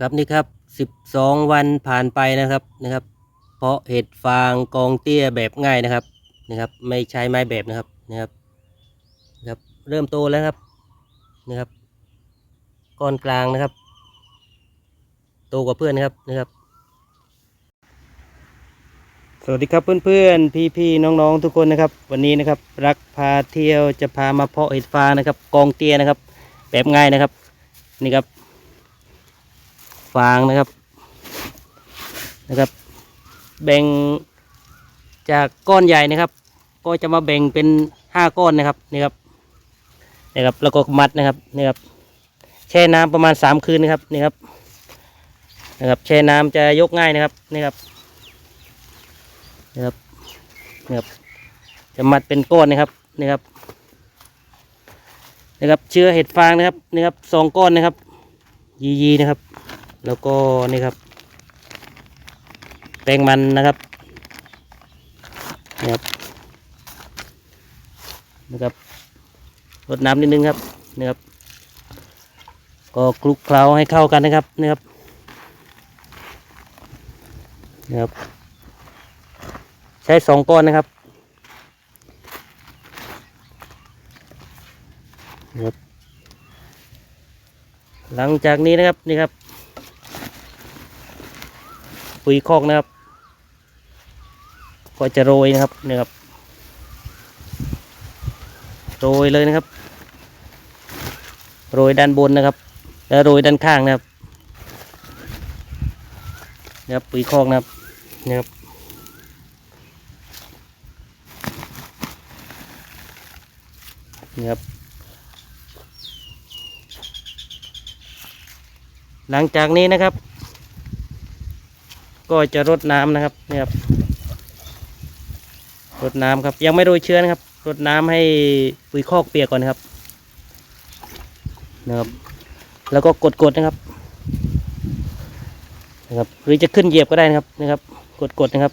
ครับนี่ครับสิบสองวันผ่านไปนะครับนะครับ เพาะเห็ดฟางกองเตี้ยแบบง่ายนะครับนะครับ ไม่ใช้ไม้แบบนะครับนะครับนะครับ เริ่มโตแล้วครับนะครับก้อนกลางนะครับ โตกว่าเพื่อนนะครับนะครับ สวัสดีครับเพื่อนๆ พี่ๆน้องๆทุกคนนะครับ วันนี้นะครับ รักพาเที่ยวจะพามาเพาะเห็ดฟางนะครับ กองเตี้ยนะครับ แบบง่ายนะครับ นี่ครับ ฟางนะครับนะครับ แบ่งจากก้อนใหญ่นะครับ ก็จะมาแบ่งเป็นห้าก้อนนะครับนี่ครับนี่ครับแล้วก็มัดนะครับนี่ครับแช่น้ำประมาณสามคืนนะครับนี่ครับนะครับแช่น้ำจะยกง่ายนะครับนี่ครับนี่ครับนี่ครับจะมัดเป็นก้อนนะครับนี่ครับนะครับเชื้อเห็ดฟางนะครับนี่ครับสองก้อนนะครับ ยียีนะครับ แล้วก็นี่ครับ แป้งมันนะครับนี่ครับนะครับรดน้ำนิดนึงครับนี่ครับ ก็คลุกเคล้าให้เข้ากันนะครับนี่ครับนี่ครับ ใช้สองก้อนนะครับนี่ครับ หลังจากนี้นะครับนี่ครับ ปุ๋ยคอกนะครับ ก็จะโรยนะครับนี่ครับโรยเลยนะครับ โรยด้านบนนะครับ แล้วโรยด้านข้างนะครับนะครับปุ๋ยคอกนะครับนะครับนี่ครับ หลังจากนี้นะครับ ก็จะรดน้ำนะครับนี่ครับรดน้ำครับ ยังไม่โรยเชื้อนะครับรดน้ำให้ปุ๋ยคอกเปียกก่อนนะครับนะครับ แล้วก็กดๆนะครับนะครับ หรือจะขึ้นเหยียบก็ได้นะครับนะครับ กดๆนะครับ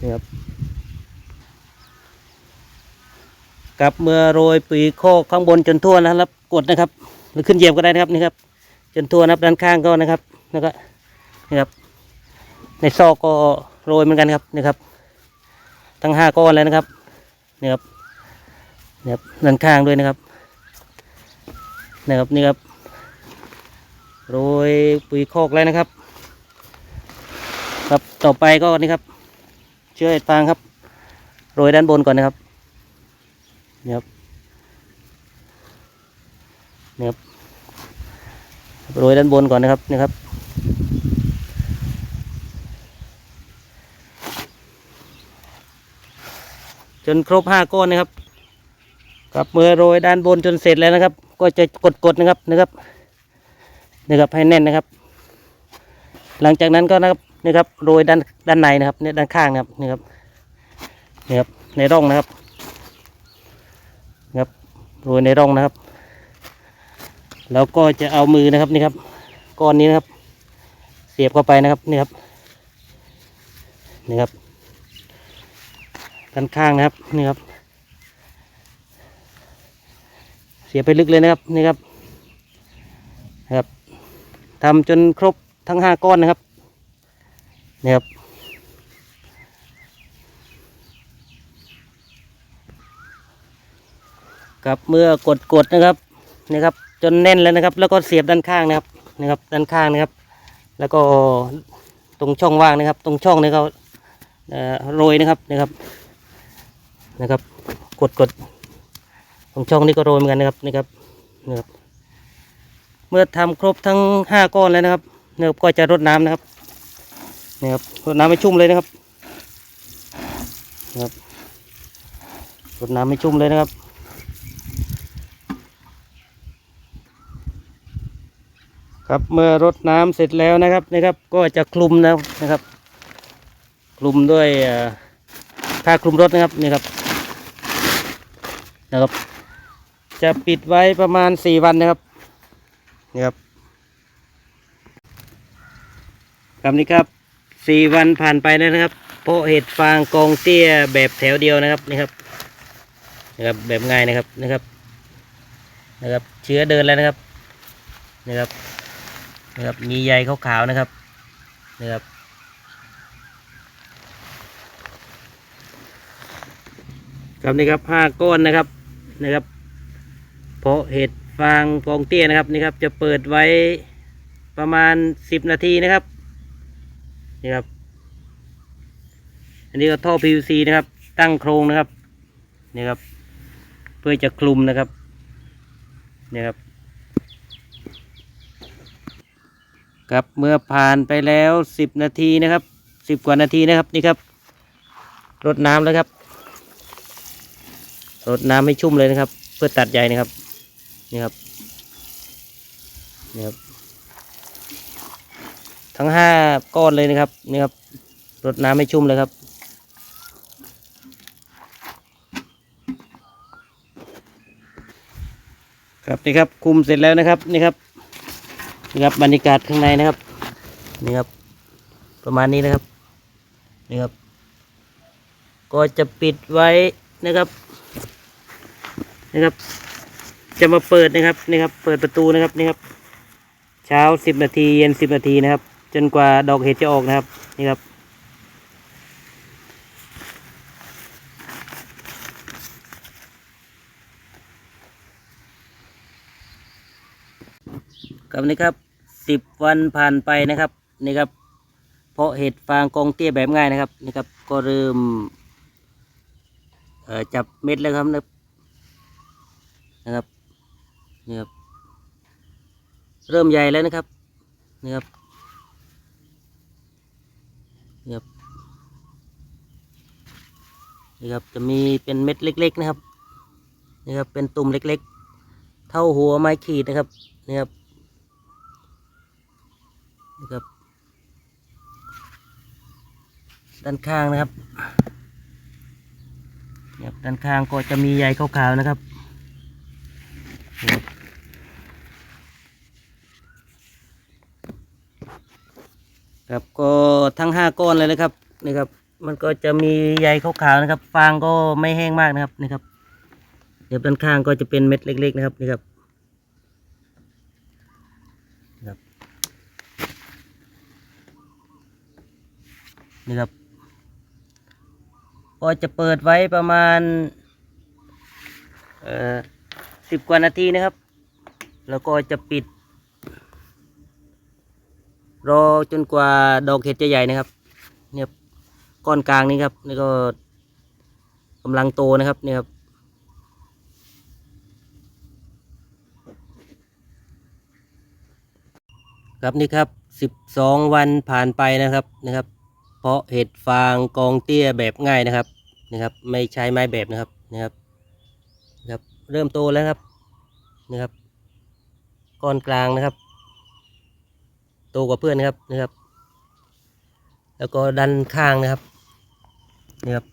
นี่ครับกับเมื่อโรยปุ๋ยคอกข้างบนจนทั่วนะครับ กดนะครับ หรือขึ้นเหยียบก็ได้นะครับนี่ครับจนทั่วนะครับด้านข้างก็นะครับ แล้วก็นี่ครับ ในซอกก็โรยเหมือนกันครับนี่ครับ ทั้งห้าก้อนแล้วนะครับนี่ครับนี่ครับด้านข้างด้วยนะครับนี่ครับนี่ครับโรยปุ๋ยคอกแล้วนะครับ ครับต่อไปก็นี่ครับ เชื้อเห็ดฟางครับ โรยด้านบนก่อนนะครับนี่ครับนี่ครับโรยด้านบนก่อนนะครับนี่ครับ จนครบห้าก้อนนะครับ กับมือโรยด้านบนจนเสร็จแล้วนะครับ ก็จะกดๆนะครับนะครับนะครับให้แน่นนะครับ หลังจากนั้นก็นะครับนี่ครับโรยด้านด้านในนะครับเนี่ยด้านข้างนะครับนี่ครับนี่ครับในร่องนะครับนะครับโรยในร่องนะครับ แล้วก็จะเอามือนะครับนี่ครับก้อนนี้นะครับ เสียบเข้าไปนะครับนี่ครับนี่ครับด้านข้างนะครับนี่ครับ เสียบไปลึกเลยนะครับนี่ครับนะครับทำจนครบทั้งห้าก้อนนะครับนี่ครับกับเมื่อกดกดๆนะครับนี่ครับ จนแน่นแล้วนะครับ แล้วก็เสียบด้านข้างนะครับนะครับ ด้านข้างนะครับ แล้วก็ตรงช่องว่างนะครับ ตรงช่องนี้ก็เอ่อโรยนะครับนะครับนะครับ กดกดตรงช่องนี้ก็โรยเหมือนกันนะครับนะครับนะครับ เมื่อทำครบทั้งห้าก้อนแล้วนะครับนะครับก็จะรดน้ำนะครับนะครับรดน้ำให้ชุ่มเลยนะครับนะครับรดน้ำให้ชุ่มเลยนะครับ ครับเมื่อรดน้ำเสร็จแล้วนะครับนะครับก็จะคลุมแล้วนะครับ คลุมด้วยผ้าคลุมรถนะครับนี่ครับนะครับ จะปิดไว้ประมาณสี่วันนะครับนี่ครับครับนี่ครับสี่วันผ่านไปแล้วนะครับเพาะเห็ดฟางกองเตี้ยแบบแถวเดียวนะครับนี่ครับนะครับแบบง่ายนะครับนะครับนะครับ เชื้อเดินแล้วนะครับนะครับ นะครับมีใยขาวๆนะครับนะครับครับนี่ครับห้าก้อนนะครับนะครับเพาะเห็ดฟางกองเตี้ยนะครับนี่ครับจะเปิดไว้ประมาณสิบนาทีนะครับนี่ครับอันนี้ก็ท่อ PVC นะครับ ตั้งโครงนะครับนี่ครับ เพื่อจะคลุมนะครับนี่ครับ ครับเมื่อผ่านไปแล้วสิบนาทีนะครับสิบกว่านาทีนะครับนี่ครับรดน้ำแล้วครับรดน้ำให้ชุ่มเลยนะครับ เพื่อตัดใยนะครับนี่ครับนี่ครับ ทั้งห้าก้อนเลยนะครับนี่ครับรดน้ำให้ชุ่มเลยครับครับนี่ครับคุมเสร็จแล้วนะครับนี่ครับ นี่ครับบรรยากาศข้างในนะครับ นี่ครับ ประมาณนี้นะครับ นี่ครับ ก็จะปิดไว้นะครับ นะครับ จะมาเปิดนะครับ นี่ครับ เปิดประตูนะครับ นี่ครับ เช้าสิบนาที เย็นสิบนาทีนะครับ จนกว่าดอกเห็ดจะออกนะครับ นี่ครับครับนี่ครับ สิบวันผ่านไปนะครับนี่ครับเพาะเห็ดฟางกองเตี้ยแบบง่ายนะครับนี่ครับก็เริ่มจับเม็ดแล้วครับนะครับนี่ครับเริ่มใหญ่แล้วนะครับนี่ครับนี่ครับนี่ครับจะมีเป็นเม็ดเล็ก ๆ นะครับนี่ครับเป็นตุ่มเล็ก ๆ เท่าหัวไม้ขีดนะครับนี่ครับ นะครับ ด้านข้างนะครับนี่ครับด้านข้างก็จะมีใยขาวๆนะครับ ครับก็ทั้งห้าก้อนเลยนะครับนี่ครับ มันก็จะมีใยขาวๆนะครับ ฟางก็ไม่แห้งมากนะครับนี่ครับเดี๋ยวด้านข้างก็จะเป็นเม็ดเล็ก ๆ นะครับนี่ครับ นี่ครับก็จะเปิดไว้ประมาณเอ่อสิบกว่านาทีนะครับ แล้วก็จะปิด รอจนกว่าดอกเห็ดจะใหญ่นะครับ เนี่ยก้อนกลางนี้ครับนี่ก็กำลังโตนะครับเนี่ยครับครับนี่ครับสิบสองวันผ่านไปนะครับนะครับ เพาะเห็ดฟางกองเตี้ยแบบง่ายนะครับนะครับ ไม่ใช้ไม้แบบนะครับนะครับนะครับ เริ่มโตแล้วครับนะครับก้อนกลางนะครับ โตกว่าเพื่อนนะครับนะครับ แล้วก็ด้านข้างนะครับนี่ครับ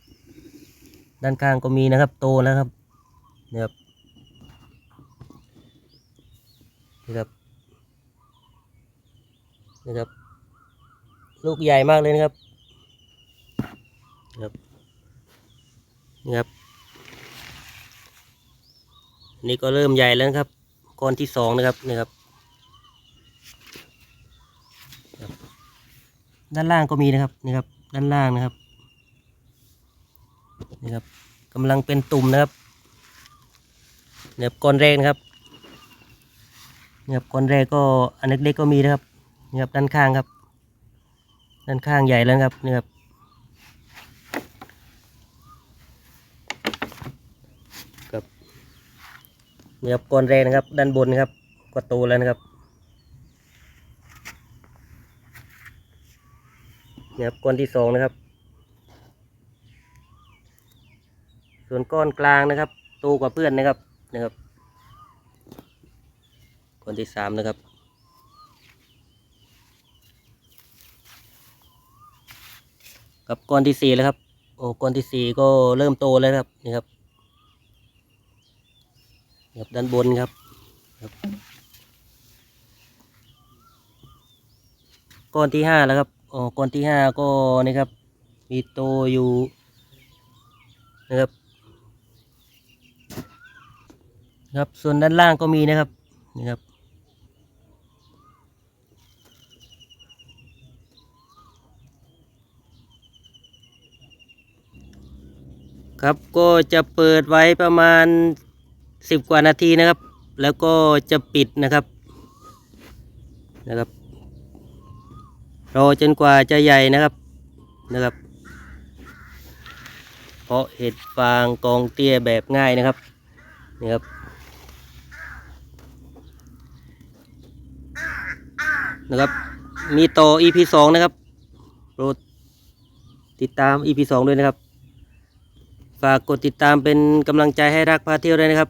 ด้านข้างก็มีนะครับ โตแล้วครับนี่ครับนี่ครับนะครับ ลูกใหญ่มากเลยนะครับ ครับนี่ครับ นี่ก็เริ่มใหญ่แล้วครับ ก้อนที่สองนะครับนี่ครับ ด้านล่างก็มีนะครับนี่ครับ ด้านล่างนะครับนี่ครับกำลังเป็นตุ่มนะครับเนี่ยครับก้อนแรกนะครับเนี่ยครับก้อนแรกก็อันเล็กๆก็มีนะครับนี่ครับด้านข้างครับ ด้านข้างใหญ่แล้วครับนี่ครับ นี่ครับก้อนแรกนะครับ ด้านบนนะครับก็โตแล้วนะครับนี่ครับก้อนที่สองนะครับ ส่วนก้อนกลางนะครับโตกว่าเพื่อนนะครับนะครับก้อนที่สามนะครับกับก้อนที่สี่แล้วครับโอ้ก้อนที่สี่ก็เริ่มโตแล้วครับนี่ครับ ครับด้านบนครับครับก้อนที่ห้าแล้วครับอ๋อก้อนที่ห้าก็นี่ครับ มีโตอยู่นะครับครับส่วนด้านล่างก็มีนะครับนี่ครับครับก็จะเปิดไว้ประมาณ สิบกว่านาทีนะครับ แล้วก็จะปิดนะครับนะครับรอจนกว่าจะใหญ่นะครับนะครับ เพราะเห็ดฟางกองเตี้ยแบบง่ายนะครับนี่ครับนะครับ มีต่อ EP สองนะครับโปรดติดตาม EP สองด้วยนะครับ ฝากกดติดตามเป็นกำลังใจให้รักพาเที่ยวด้วยนะครับ